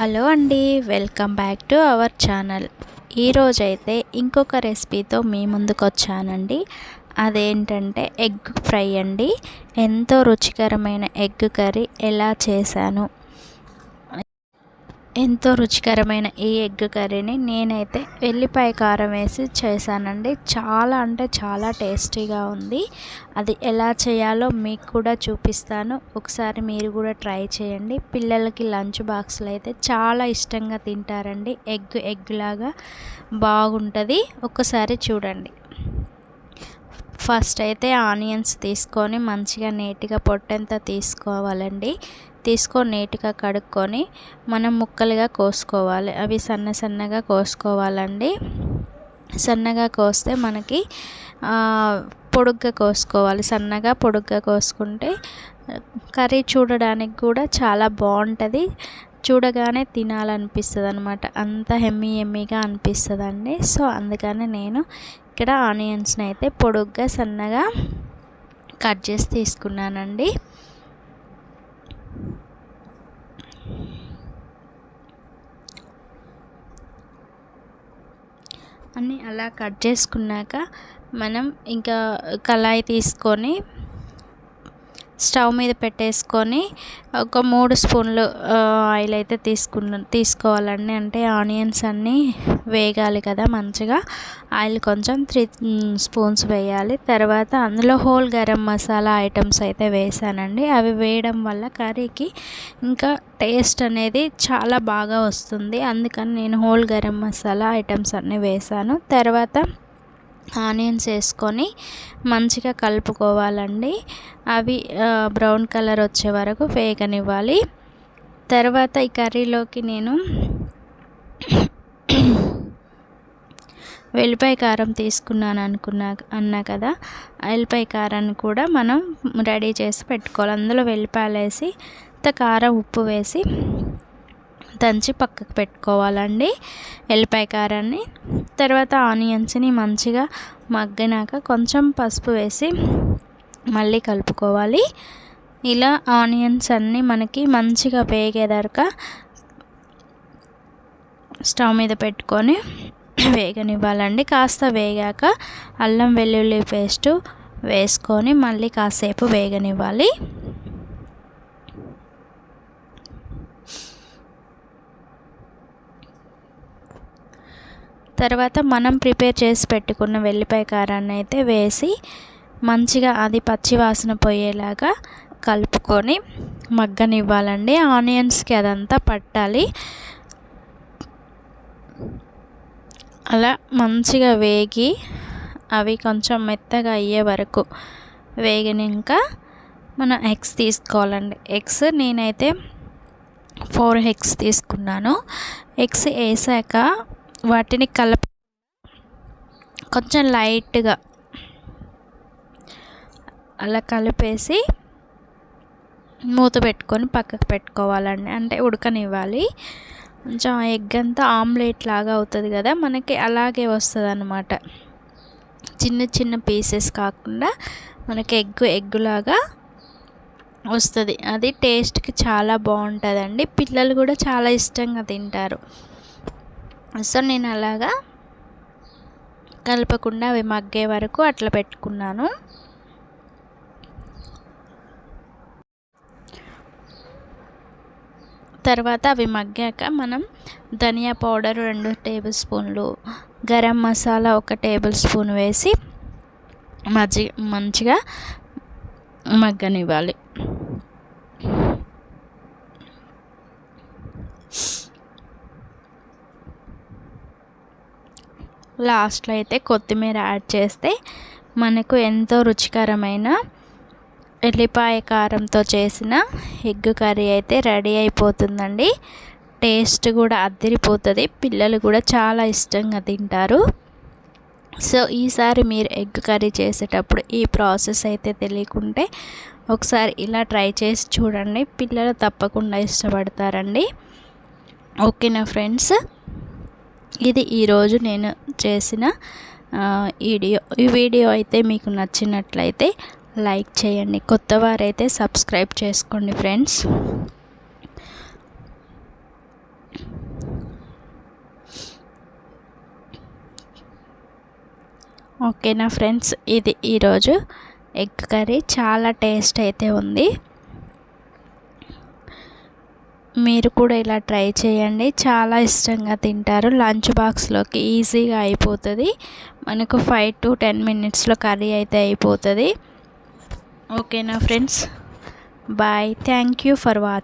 Hello అండి welcome back to our channel. ఈరోజైతే ఇంకొక రెసిపీతో మీ ముందుకు వచ్చానండి అదేంటంటే ఎగ్ ఫ్రై అండి. ఎంతో రుచికరమైన ఎగ్ కర్రీ ఎలా చేశాను ఎంతో రుచికరమైన ఈ ఎగ్ కర్రీని నేనైతే వెల్లిపాయ కారం వేసి చేశానండి. చాలా అంటే చాలా టేస్టీగా ఉంది. అది ఎలా చేయాలో మీకు కూడా చూపిస్తాను. ఒకసారి మీరు కూడా ట్రై చేయండి. పిల్లలకి లంచ్ బాక్స్లో అయితే చాలా ఇష్టంగా తింటారండి. ఎగ్ ఎగ్ లాగా బాగుంటుంది. ఒకసారి చూడండి. ఫస్ట్ అయితే ఆనియన్స్ తీసుకొని మంచిగా నీట్గా పొట్టంతా తీసుకోవాలండి. తీసుకొని నీట్గా కడుక్కొని మనం ముక్కలుగా కోసుకోవాలి. అవి సన్న సన్నగా కోసుకోవాలండి. సన్నగా కోస్తే మనకి పొడుగ్గా కోసుకోవాలి. సన్నగా పొడుగ్గా కోసుకుంటే కర్రీ చూడడానికి కూడా చాలా బాగుంటుంది. చూడగానే తినాలనిపిస్తుంది అనమాట అంత హెమ్మీ ఎమ్మీగా అనిపిస్తుంది అండి సో అందుకని నేను ఇక్కడ ఆనియన్స్ని అయితే పొడుగ్గా సన్నగా కట్ చేసి తీసుకున్నానండి. అన్నీ అలా కట్ చేసుకున్నాక మనం ఇంకా కళాయి తీసుకొని స్టవ్ మీద పెట్టేసుకొని ఒక మూడు స్పూన్లు ఆయిల్ అయితే తీసుకున్న తీసుకోవాలండి. అంటే ఆనియన్స్ అన్నీ వేగాలి కదా మంచిగా. ఆయిల్ కొంచెం త్రీ స్పూన్స్ వేయాలి. తర్వాత అందులో హోల్ గరం మసాలా ఐటమ్స్ అయితే వేసానండి. అవి వేయడం వల్ల కర్రీకి ఇంకా టేస్ట్ అనేది చాలా బాగా వస్తుంది. అందుకని నేను హోల్ గరం మసాలా ఐటమ్స్ అన్నీ వేసాను. తర్వాత ఆనియన్స్ వేసుకొని మంచిగా కలుపుకోవాలండి. అవి బ్రౌన్ కలర్ వచ్చే వరకు వేగనివ్వాలి. తర్వాత ఈ కర్రీలోకి నేను వెల్లిపాయ కారం తీసుకున్నాను అనుకున్నా అన్నా కదా. వెల్లిపాయ కారాన్ని కూడా మనం రెడీ చేసి పెట్టుకోవాలి. అందులో వెల్లిపాయలు వేసి కారం ఉప్పు వేసి దంచి పక్కకు పెట్టుకోవాలండి. ఎల్లిపాయ కారాన్ని తర్వాత ఆనియన్స్ని మంచిగా మగ్గినాక కొంచెం పసుపు వేసి మళ్ళీ కలుపుకోవాలి. ఇలా ఆనియన్స్ అన్నీ మనకి మంచిగా వేగేదాకా స్టవ్ మీద పెట్టుకొని వేగనివ్వాలండి. కాస్త వేగాక అల్లం వెల్లుల్లి పేస్టు వేసుకొని మళ్ళీ కాసేపు వేగనివ్వాలి. తర్వాత మనం ప్రిపేర్ చేసి పెట్టుకున్న వెల్లిపాయ కారాన్ని అయితే వేసి మంచిగా అది పచ్చి వాసన పోయేలాగా కలుపుకొని మగ్గనివ్వాలండి. ఆనియన్స్కి అదంతా పట్టాలి. అలా మంచిగా వేగి అవి కొంచెం మెత్తగా అయ్యే వరకు వేగినాక మనం ఎగ్స్ తీసుకోవాలండి. ఎగ్స్ నేనైతే ఫోర్ ఎగ్స్ తీసుకున్నాను. ఎగ్స్ వేసాక వాటిని కలప కొంచెం లైట్గా అలా కలిపేసి మూత పెట్టుకొని పక్కకు పెట్టుకోవాలండి. అంటే ఉడకనివ్వాలి. కొంచెం ఎగ్ అంతా ఆమ్లెట్ లాగా అవుతుంది కదా మనకి అలాగే వస్తుంది అనమాట చిన్న చిన్న పీసెస్ కాకుండా మనకి ఎగ్ ఎగ్గులాగా వస్తుంది. అది టేస్ట్కి చాలా బాగుంటుందండి. పిల్లలు కూడా చాలా ఇష్టంగా తింటారు. సో నేను అలాగా కలపకుండా అవి మగ్గే వరకు అట్లా పెట్టుకున్నాను. తర్వాత అవి మగ్గాక మనం ధనియా పౌడర్ రెండు టేబుల్ స్పూన్లు గరం మసాలా ఒక టేబుల్ స్పూన్ వేసి మజ్జి మంచిగా మగ్గనివ్వాలి. లాస్ట్లో అయితే కొత్తిమీర యాడ్ చేస్తే మనకు ఎంతో రుచికరమైన ఎల్లిపాయ కారంతో చేసిన ఎగ్ కర్రీ అయితే రెడీ అయిపోతుందండి. టేస్ట్ కూడా అద్దరిపోతుంది. పిల్లలు కూడా చాలా ఇష్టంగా తింటారు. సో ఈసారి మీరు ఎగ్ కర్రీ చేసేటప్పుడు ఈ ప్రాసెస్ అయితే తెలియకుంటే ఒకసారి ఇలా ట్రై చేసి చూడండి. పిల్లలు తప్పకుండా ఇష్టపడతారండి. ఓకేనా ఫ్రెండ్స్? ఇది ఈరోజు నేను చేసిన వీడియో. ఈ వీడియో అయితే మీకు నచ్చినట్లయితే లైక్ చేయండి. కొత్త వారైతే సబ్స్క్రైబ్ చేసుకోండి ఫ్రెండ్స్. ఓకేనా ఫ్రెండ్స్? ఇది ఈరోజు ఎగ్ కర్రీ. చాలా టేస్ట్ అయితే ఉంది. మీరు కూడా ఇలా ట్రై చేయండి. చాలా ఇష్టంగా తింటారు. లంచ్ బాక్స్లోకి ఈజీగా అయిపోతుంది. మనకు ఫైవ్ టు టెన్ మినిట్స్లో కర్రీ అయితే అయిపోతుంది. ఓకేనా friends? Bye. Thank you for watching